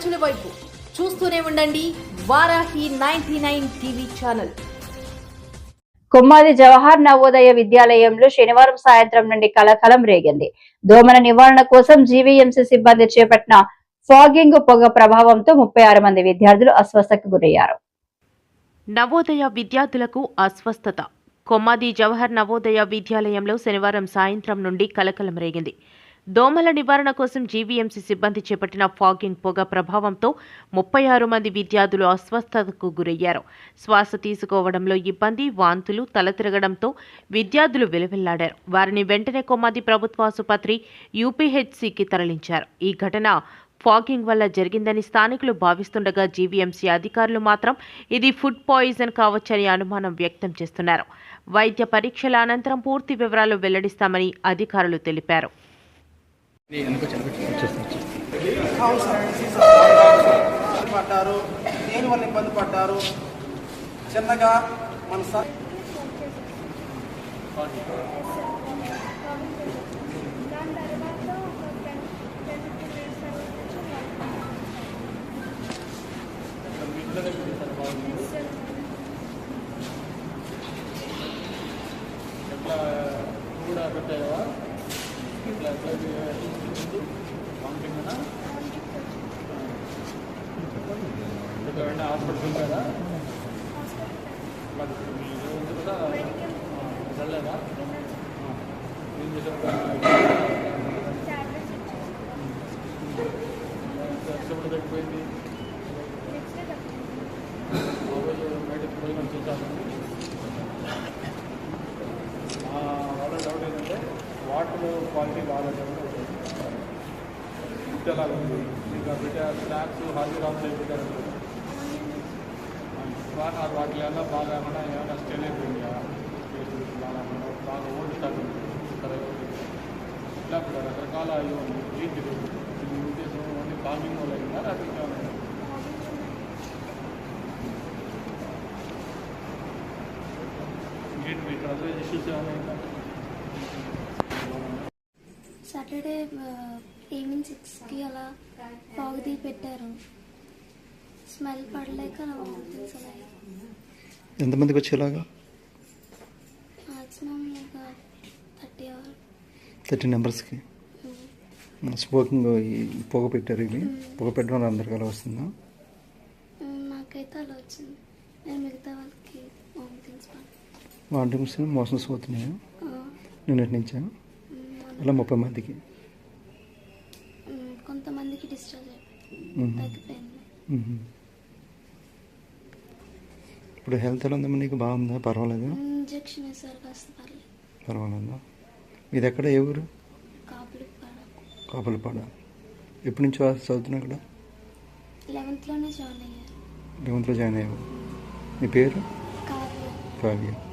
ప్రజల వైపు చూస్తూనే ఉండండి Varahi ninety nine TV channel. Kommadi Jawahar Navodaya విద్యాలయంలో శనివారం సాయంత్రం నుండి కలకలం రేగింది. దోమల నివారణ కోసం జీవీఎంసీ సిబ్బంది చేపట్టిన ఫాగింగ్ పొగ ప్రభావంతో ముప్పై ఆరు మంది విద్యార్థులు అస్వస్థకు గురయ్యారు. నవోదయ విద్యార్థులకు అస్వస్థత. కొమ్మాది జవహర్ నవోదయ విద్యాలయంలో శనివారం సాయంత్రం నుండి కలకలం రేగింది. దోమల నివారణ కోసం జీవీఎంసీ సిబ్బంది చేపట్టిన ఫాగింగ్ పొగ ప్రభావంతో ముప్పై ఆరు మంది విద్యార్థులు అస్వస్థతకు గురయ్యారు. శ్వాస తీసుకోవడంలో ఇబ్బంది వాంతులు తల తిరగడంతో విద్యార్థులు విలవిల్లాడారు. వారిని వెంటనే కొమ్మాది ప్రభుత్వ ఆసుపత్రి యూపీహెచ్సికి తరలించారు. ఈ ఘటన ఫాగింగ్ వల్ల జరిగిందని స్థానికులు భావిస్తుండగా జీవీఎంసీ అధికారులు మాత్రం ఇది ఫుడ్ పాయిజన్ కావచ్చని అనుమానం వ్యక్తం చేస్తున్నారు. వైద్య పరీక్షల అనంతరం పూర్తి వివరాలు వెల్లడిస్తామని అధికారులు తెలిపారు. పడ్డారు దేని వల్ల ఇబ్బంది పడ్డారు చిన్నగా మన స- దాని తర్వాత ఒక టెన్ టెన్ మినిట్స్ ఎట్లా కూడా పెట్టావా ఇట్లా ఎట్లా పంపించనా ఇక్కడ వెంటనే హాస్పిటల్ ఉంటారా మరి మీరు ఉంది కదా వెళ్ళలేదా? ఏం చేశారు? కష్టపడి తగ్గిపోయింది నెక్స్ట్ బయటకు పోయిన చూసాను మా వాళ్ళ డౌట్ ఏంటంటే వాటర్ క్వాలిటీ బాగాలేదు ఫుడ్ ఎలా ఉంది. ఇంకా బిడ్డ స్నాక్స్ హాజీ రామ్స్ అయిపోతారు బాగా వాటి బాగా ఏమన్నా ఏమైనా స్టెల్ అయిపోయిందా? బాగా బాగా ఓల్డ్ స్టాక్ ఉంది ఇలా కూడా రకరకాల ఇవి ఉంది ఏంటి మీ ఉద్దేశం ఓన్లీ ఫార్మింగ్ వల్ల అయిందా లేకపోతే ఇష్యూస్ ఏమైనా ఇంకా? సాటర్డే ఈవినింగ్ సిక్స్కి అలా పాగుది పెట్టారు. స్మెల్ పడలేక వామిటింగ్స్ అలా ఎంతమందికి వచ్చేలాగా? ఒక థర్టీ అవర్. థర్టీ నెంబర్స్కి స్మోకింగ్ పొగ పెట్టారు ఇవి. పొగ పెట్టడం వల్ల అందరికీ అలా వస్తుందా? నాకైతే అలా వచ్చింది. నేను మిగతా వాళ్ళకి వామిటింగ్స్ వాంటింగ్స్ మోషన్స్ పోతున్నాయా? నిన్నటి నుంచా? అలా ముప్పై మందికి? కొంతమందికి డిశ్చార్జ్ అయిపోయింది. తగ్గిపోయింది. ఇప్పుడు హెల్త్ ఎలా ఉందమ్మా నీకు? బాగుందా? పర్వాలేదా? ఇంజెక్షన్ వేసారు కాస్త పర్లేదు. పర్వాలేదా? మీది ఎక్కడ? ఏ ఊరు? కాపులు పడ కాపలపాడ. ఎప్పటి నుంచి చదువుతున్నా అక్కడ లెవెన్త్లోనే జాయిన్ అయ్యారు లెవెన్త్లో జాయిన్ అయ్యావు? నీ పేరు? కావ్య. కావ్య.